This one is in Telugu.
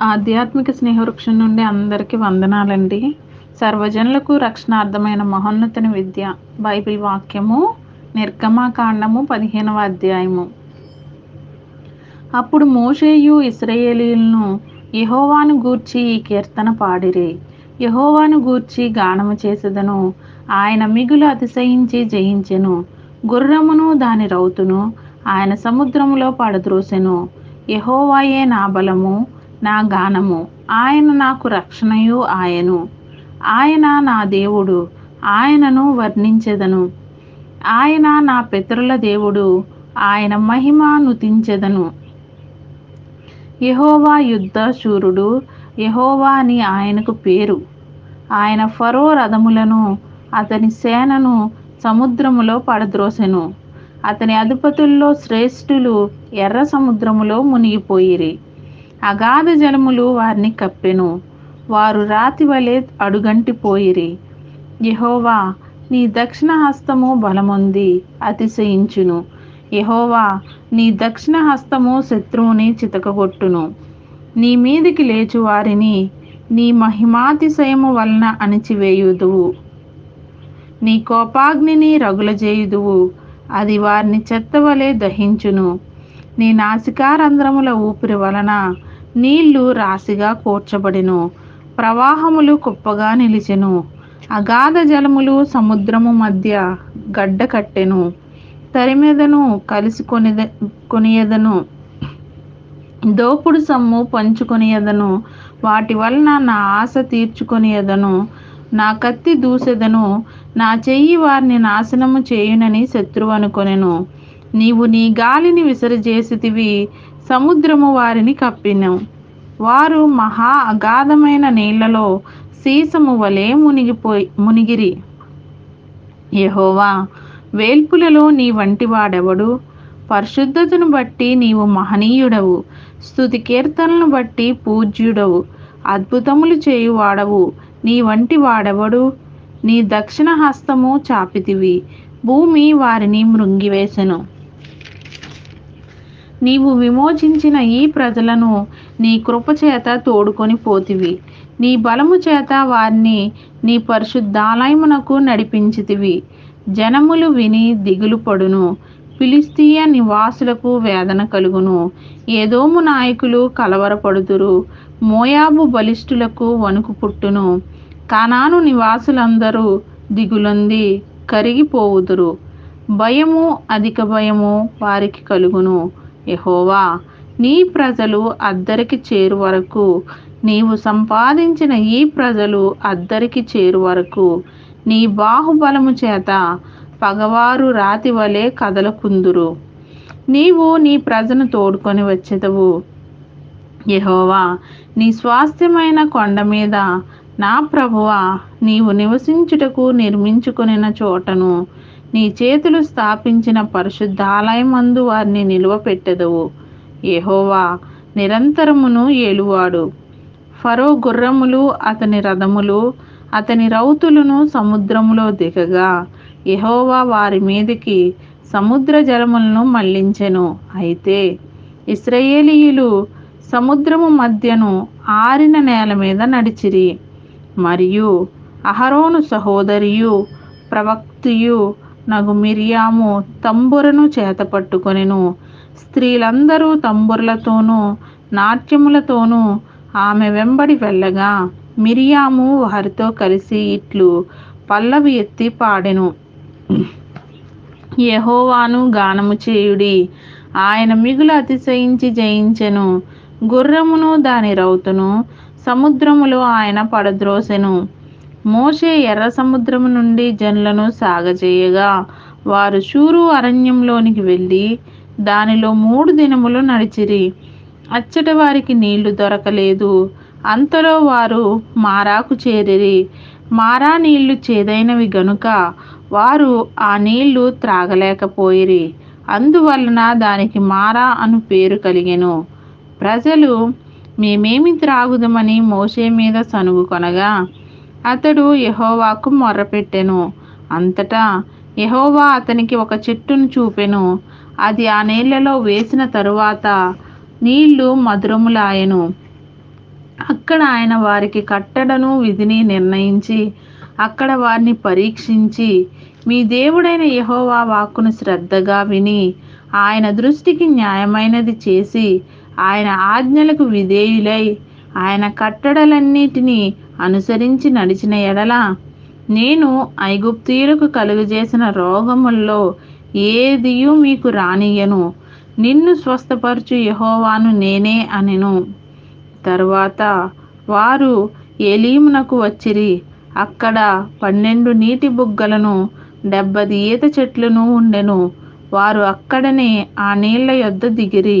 ఆధ్యాత్మిక స్నేహవృక్షం నుండి అందరికీ వందనాలండి. సర్వజనులకు రక్షణార్థమైన మహోన్నతని విద్య బైబిల్ వాక్యము నిర్గమాకాండము పదిహేనవ అధ్యాయము. అప్పుడు మోషేయు ఇస్రయేలీలను యహోవాను గూర్చి ఈ కీర్తన పాడిరే. యహోవాను గూర్చి గానము చేసేదను ఆయన మిగులు అతిశయించి జయించెను గుర్రమును దాని రౌతును ఆయన సముద్రములో పడద్రోసెను. యహోవాయే నా బలము నా గానము. ఆయన నాకు రక్షణయు ఆయను. ఆయన నా దేవుడు. ఆయనను వర్ణించెదను. ఆయన నా పితరుల దేవుడు. ఆయన మహిమ నుతించెదను. యహోవా యుద్ధ శూరుడు. యహోవా అని ఆయనకు పేరు. ఆయన ఫరో రథములను అతని సేనను సముద్రములో పడద్రోసెను. అతని అధిపతుల్లో శ్రేష్ఠులు ఎర్ర సముద్రములో మునిగిపోయిరి. అగాధ జలములు వారిని కప్పెను. వారు రాతి వలె అడుగంటిపోయిరి. యహోవా నీ దక్షిణ హస్తము బలముంది అతిశయించును. యహోవా నీ దక్షిణ హస్తము శత్రువుని చితకగొట్టును. నీ మీదికి లేచు వారిని నీ మహిమాతిశయము వలన అణిచివేయుదువు. నీ కోపాగ్నిని రగులజేయుదువు. అది వారిని చెత్త వలె దహించును. నీ నాసికారంధ్రముల ఊపిరి వలన నీళ్ళు రాశిగా కూర్చబడెను. ప్రవాహములు కుప్పగా నిలిచెను. అగాధ జలములు సముద్రము మధ్య గడ్డ కట్టెను. తరిమెదను కలిసి కొనిద కొనియదను. దోపుడు సమ్ము పంచుకొనియదను. వాటి వలన నా ఆశ తీర్చుకొనియదను. నా కత్తి దూసెదను. నా చెయ్యి వారిని నాశనము చేయునని శత్రువు అనుకొనెను. నీవు నీ గాలిని విసరజేసితివి సముద్రము వారిని కప్పిను. వారు మహా అగాధమైన నీళ్ళలో సీసము వలె మునిగిపోయి మునిగిరి. యహోవా వేల్పులలో నీ వంటి వాడెవడు? పరిశుద్ధతను బట్టి నీవు మహనీయుడవు. స్థుతి కీర్తనలను బట్టి పూజ్యుడవు. అద్భుతములు చేయువాడవు. నీ వంటి వాడెవడు? నీ దక్షిణ హస్తము చాపితివి. భూమి వారిని మృంగివేశను నీవు విమోచించిన ఈ ప్రజలను నీ కృపచేత తోడుకొని పోతివి. నీ బలము చేత వారిని నీ పరిశుద్ధాలయమునకు నడిపించితివి. జనములు విని దిగులు పడును. ఫిలిస్తీయ నివాసులకు వేదన కలుగును. ఏదోము నాయకులు కలవరపడుదురు. మోయాబు బలిష్ఠులకు వణుకు పుట్టును. కానాను నివాసులందరూ దిగులొంది కరిగిపోవుదురు. భయము అధిక భయము వారికి కలుగును. యహోవా నీ ప్రజలు అద్దరికి చేరు వరకు నీవు సంపాదించిన ఈ ప్రజలు అద్దరికి చేరు వరకు నీ బాహుబలము చేత పగవారు రాతి వలె కదలకుందురు. నీవు నీ ప్రజను తోడుకొని వచ్చేదవు. యహోవా నీ స్వాస్థ్యమైన కొండ మీద నా ప్రభువ నీవు నివసించుటకు నిర్మించుకొనిన చోటను నీ చేతులు స్థాపించిన పరిశుద్ధాలయమందు వారిని నిలువపెట్టెదవు. ఎహోవా నిరంతరమును ఏలువాడు. ఫరో గుర్రములు అతని రథములు అతని రౌతులను సముద్రములో దిగగా. ఎహోవా వారి మీదికి సముద్ర జలములను మళ్ళించెను. అయితే ఇస్రయేలీయులు సముద్రము మధ్యను ఆరిన నేల మీద నడిచిరి. మరియు అహరోను సహోదరియు ప్రవక్తియు నగు మిరియాము తంబురను చేతపట్టుకొనెను స్త్రీలందరూ తంబురలతోనూ నాట్యములతోనూ ఆమె వెంబడి వెళ్ళగా మిరియాము వారితో కలిసి ఇట్లు పల్లవి ఎత్తి పాడెను. యహోవాను గానము చేయుడి ఆయన మిగులు అతిశయించి జయించెను. గుర్రమును దాని రౌతును సముద్రములో ఆయన పడద్రోసెను. మోషే ఎర్ర సముద్రము నుండి జనులను సాగజేయగా వారు షూరు అరణ్యంలోనికి వెళ్ళి దానిలో మూడు దినములు నడిచిరి. అచ్చట వారికి నీళ్ళు దొరకలేదు. అంతలో వారు మారాకు చేరిరి. మారా నీళ్ళు చేదైనవి గనుక వారు ఆ నీళ్ళు త్రాగలేకపోయిరి. అందువలన దానికి మారా అను పేరు కలిగెను. ప్రజలు మేమేమి త్రాగుదమని మోషే మీద సనుగు కొనగా అతడు యహోవాకు మొర్రపెట్టెను. అంతటా యహోవా అతనికి ఒక చెట్టును చూపెను. అది ఆ నీళ్ళలో వేసిన తరువాత నీళ్ళు మధురములాయెను. అక్కడ ఆయన వారికి కట్టడను విధిని నిర్ణయించి అక్కడ వారిని పరీక్షించి మీ దేవుడైన యహోవా వాక్కును శ్రద్ధగా విని ఆయన దృష్టికి న్యాయమైనది చేసి ఆయన ఆజ్ఞలకు విధేయులై ఆయన కట్టడలన్నిటినీ అనుసరించి నడిచిన ఎడల నేను ఐగుప్తీయులకు కలుగజేసిన రోగముల్లో ఏదియు మీకు రానియను నిన్ను స్వస్థపరచు యహోవాను నేనే అనెను. తరువాత వారు ఎలీమునకు వచ్చిరి. అక్కడ పన్నెండు నీటి బుగ్గలను డెబ్బది ఈత చెట్లను ఉండెను. వారు అక్కడనే ఆ నీళ్ళ యొద్ద దిగిరి.